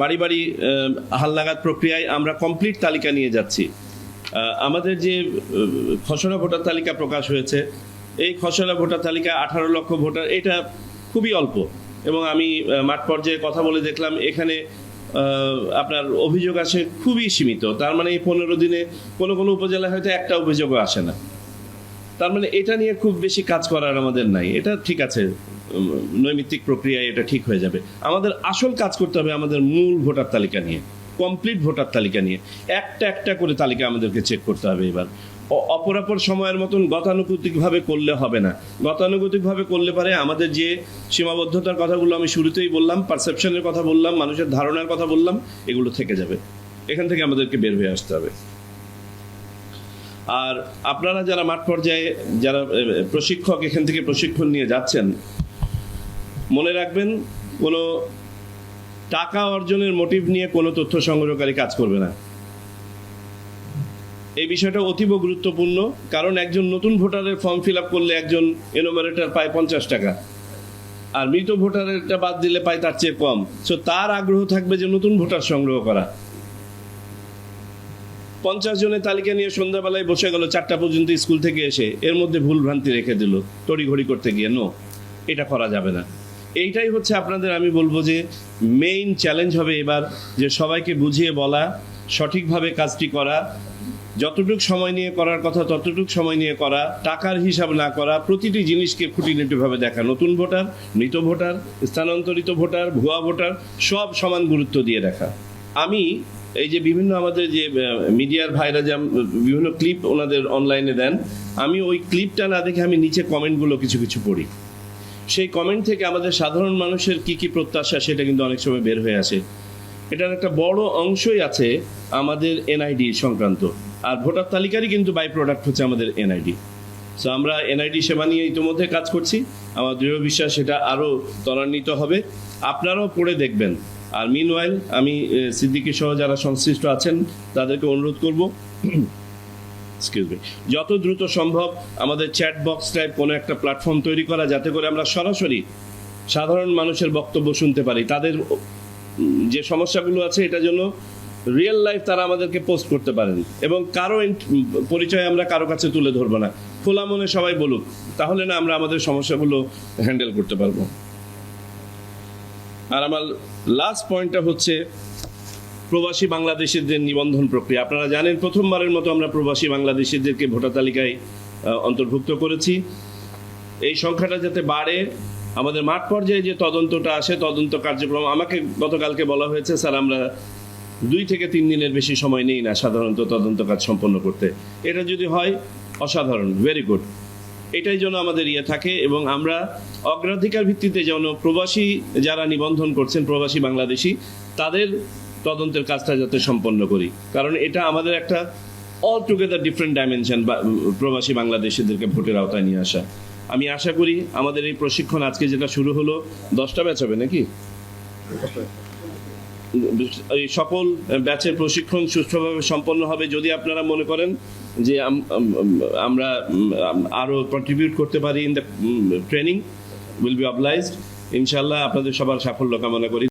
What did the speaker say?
বাড়ি বাড়ি হালনাগাদ প্রক্রিয়ায় আমরা কমপ্লিট তালিকা নিয়ে যাচ্ছি। আমাদের যে খসড়া ভোটার তালিকা প্রকাশ হয়েছে, এই খসড়া ভোটার তালিকা আঠারো লক্ষ ভোটার, এটা খুবই অল্প। এবং আমি মাঠ পর্যায়ে কথা বলে দেখলাম, এখানে আপনার অভিযোগ আসে খুবই সীমিত। তার মানে এই পনেরো দিনে কোনো কোনো উপজেলায় হয়তো একটা অভিযোগও আসে না। তার মানে এটা নিয়ে খুব বেশি কাজ করার আমাদের নাই। এটা ঠিক আছে। নৈমিত্তিক প্রক্রিয়ায় এটা ঠিক হয়ে যাবে। আমাদের আসল কাজ করতে হবে আমাদের মূল ভোটার তালিকা নিয়ে কমপ্লিট ভোটার তালিকা নিয়ে। একটা একটা করে তালিকা আমাদেরকে চেক করতে হবে এবার। অপরাপর সময়ের মতন গতানুগতিকভাবে করলে হবে না। গতানুগতিকভাবে করলে পারে আমাদের যে সীমাবদ্ধতার কথাগুলো আমি শুরুতেই বললাম পারসেপশনের কথা বললাম, মানুষের ধারণার কথা বললাম, এগুলো থেকে যাবে। এখান থেকে আমাদেরকে বের হয়ে আসতে হবে। আর আপনারা যারা মাঠ পর্যায়ে, যারা প্রশিক্ষক, এখান থেকে প্রশিক্ষণ নিয়ে যাচ্ছেন মনে রাখবেন, কোনো টাকা অর্জনের মোটিভ নিয়ে কোনো তথ্য সংগ্রহকারী কাজ করবে না। এই বিষয়টা অতীব গুরুত্বপূর্ণ, কারণ একজন নতুন ভোটারের ফর্ম ফিল আপ করলে একজন এনোমারেটার পায় পঞ্চাশ টাকা, আর মৃত ভোটারেরটা বাদ দিলে পায় তার চেয়ে কম। সো তার আগ্রহ থাকবে যে নতুন ভোটার সংগ্রহ করা। পঞ্চাশ জনের তালিকা নিয়ে সন্ধ্যাবেলায় বসে গেল চারটা পর্যন্ত স্কুল থেকে এসে, এর মধ্যে ভুল ভ্রান্তি রেখে দিল, তড়িঘড়ি করতে গিয়ে, নো, এটা করা যাবে না। এইটাই হচ্ছে আপনাদের আমি বলব যে মেইন চ্যালেঞ্জ হবে এবার, যে সবাইকে বুঝিয়ে বলা, সঠিকভাবে কাজটি করা, যতটুক সময় নিয়ে করার কথা ততটুক সময় নিয়ে করা, টাকার হিসাব না করা, প্রতিটি জিনিসকে খুঁটিনাটিভাবে দেখা, নতুন ভোটার, মৃত ভোটার, স্থানান্তরিত ভোটার, ভুয়া ভোটার, সব সমান গুরুত্ব দিয়ে দেখা। আমি এই যে বিভিন্ন আমাদের যে মিডিয়ার ভাইরা যা বিভিন্ন ক্লিপ ওনাদের অনলাইনে দেন, আমি ওই ক্লিপটা না দেখে আমি নিচে কমেন্টগুলো কিছু কিছু পড়ি। সেই কমেন্ট থেকে আমাদের সাধারণ মানুষের কি কি প্রত্যাশা সেটা কিন্তু অনেক সময় বের হয়ে আসে। এটার একটা বড় অংশই আছে আমাদের এনআইডি সংক্রান্ত। আর ভোটার তালিকারই কিন্তু বাই প্রোডাক্ট হচ্ছে আমাদের এনআইডি সো আমরা এনআইডি সেবা নিয়ে ইতিমধ্যে কাজ করছি। আমার দৃঢ় বিশ্বাস সেটা আরও ত্বরান্বিত হবে। আপনারাও পড়ে দেখবেন। আর মিনওয়াইল আমি সিদ্দিকী সহ যারা সংশ্লিষ্ট আছেন, তাদেরকে অনুরোধ করব। এক্সকিউজ মি যত দ্রুত সম্ভব আমাদের চ্যাট বক্স টাইপ কোনো একটা প্ল্যাটফর্ম তৈরি করা যাতে করে আমরা সরাসরি সাধারণ মানুষের বক্তব্য শুনতে পারি। তাদের যে সমস্যাগুলো আছে এটা জন্য রিয়েল লাইফ তারা আমাদেরকে পোস্ট করতে পারেন। এবং কারও পরিচয় আমরা কারও কাছে তুলে ধরবো না। খোলা মনে সবাই বলুক, তাহলে না আমরা আমাদের সমস্যাগুলো হ্যান্ডেল করতে পারব। আর আমার লাস্ট পয়েন্টটা হচ্ছে প্রবাসী বাংলাদেশিদের নিবন্ধন প্রক্রিয়া, আপনারা জানেন প্রথমবারের মতো আমরা প্রবাসী বাংলাদেশিদেরকে ভোটার তালিকায় অন্তর্ভুক্ত করেছি। এই সংখ্যাটা যাতে বাড়ে, আমাদের মাঠ পর্যায়ে যে তদন্তটা আসে, তদন্ত কার্যক্রম, আমাকে গতকালকে বলা হয়েছে, স্যার, আমরা দুই থেকে তিন দিনের বেশি সময় নেই না সাধারণত তদন্ত কাজ সম্পন্ন করতে। এটা যদি হয়, অসাধারণ ভেরি গুড এটাই যেন আমাদের ইয়ে থাকে এবং আমরা অগ্রাধিকার ভিত্তিতে যেন প্রবাসী যারা নিবন্ধন করছেন, প্রবাসী বাংলাদেশি, তাদের তদন্তের কাজটা যাতে সম্পন্ন করি। কারণ এটা আমাদের একটা অল টুগেদার ডিফারেন্ট ডাইমেনশন প্রবাসী বাংলাদেশিদেরকে ভোটের আওতায় নিয়ে আসা। আমি আশা করি আমাদের এই প্রশিক্ষণ আজকে যেটা শুরু হলো, দশটা ব্যাচ হবে নাকি? এই সকল ব্যাচের প্রশিক্ষণ সুষ্ঠুভাবে সম্পন্ন হবে যদি আপনারা মনে করেন যে আম- আম- আমরা আরও আরও কন্ট্রিবিউট করতে পারি in the training will be obliged ইনশাল্লাহ আপনাদের সবার সাফল্য কামনা করি।